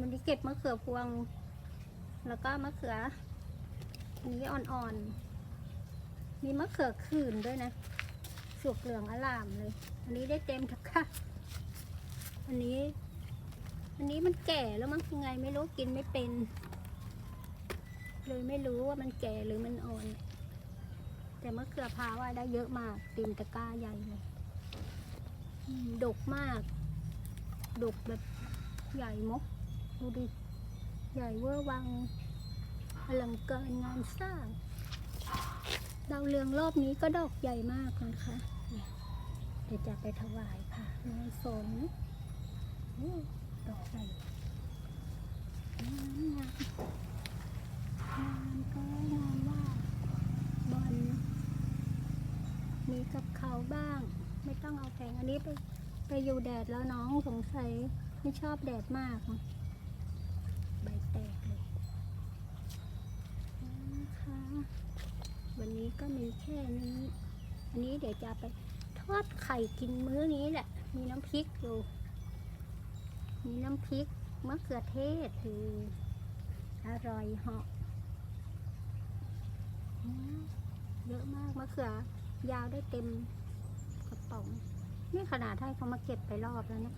วันนี้เก็บมะเขือพวง แล้วก็มะเขือ นี้อ่อนๆ มีมะเขือขื่นด้วยนะ สุกเหลืองอลามเลย อันนี้ได้เต็มทักค่ะ อันนี้ อันนี้มันแก่แล้วมั้งยังไงไม่รู้กินไม่เป็น เลยไม่รู้ว่ามันแก่หรือมันอ่อน แต่มะเขือพร้าวอะได้เยอะมากเต็มตะกร้าใหญ่เลยดกมาก ดกแบบใหญ่มก ดูดิ ใหญ่เวอร์วังอลังการงานสร้าง ดาวเรืองรอบนี้ก็ดอกใหญ่มากนะคะเดี๋ยวจะไปถวายค่ะในสนโอ้ดอกใหญ่งามงามงามก็งามว่าบอลมีกับเขาบ้าง ไม่ต้องเอาแผงอันนี้ไปไปอยู่แดดแล้วน้องสงสัยไม่ชอบแดดมากมั้งใบแตกเลยนะคะ วั นี้ก็มีแค่นี้ อันนี้เดี๋ยวจะไปทอดไข่กินมื้อนี้แหละ มีน้ำพริกอยู่ มีน้ำพริกมะเขือเทศคืออร่อยเหาะเยอะมากมะเขือยาวได้เต็มกระป๋อง นี่ขนาดให้เขามาเก็บไปรอบแล้วนะ